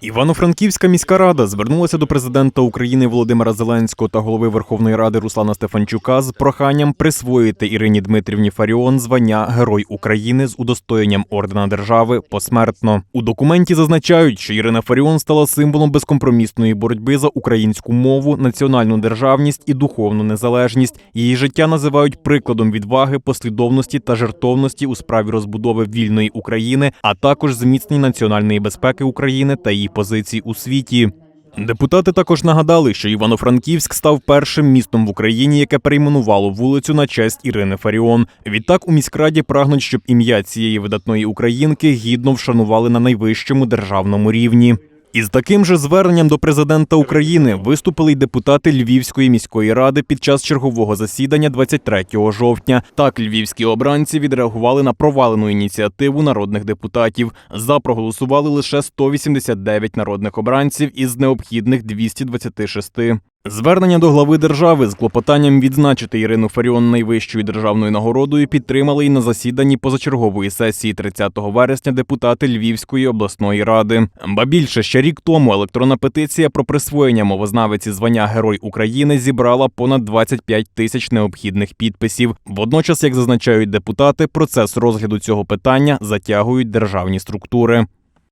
Івано-Франківська міська рада звернулася до президента України Володимира Зеленського та голови Верховної Ради Руслана Стефанчука з проханням присвоїти Ірині Дмитрівні Фаріон звання Герой України з удостоєнням ордена держави посмертно. У документі зазначають, що Ірина Фаріон стала символом безкомпромісної боротьби за українську мову, національну державність і духовну незалежність. Її життя називають прикладом відваги, послідовності та жертовності у справі розбудови вільної України, а також зміцнення національної безпеки України та її позицій у світі. Депутати також нагадали, що Івано-Франківськ став першим містом в Україні, яке перейменувало вулицю на честь Ірини Фаріон. Відтак у міськраді прагнуть, щоб ім'я цієї видатної українки гідно вшанували на найвищому державному рівні. Із таким же зверненням до президента України виступили й депутати Львівської міської ради під час чергового засідання 23 жовтня. Так, львівські обранці відреагували на провалену ініціативу народних депутатів. За проголосували лише 189 народних обранців із необхідних 226. Звернення до глави держави з клопотанням відзначити Ірину Фаріон найвищою державною нагородою підтримали й на засіданні позачергової сесії 30 вересня депутати Львівської обласної ради. Ба більше ще рік тому електронна петиція про присвоєння мовознавиці звання Герой України зібрала понад 25 тисяч необхідних підписів. Водночас, як зазначають депутати, процес розгляду цього питання затягують державні структури.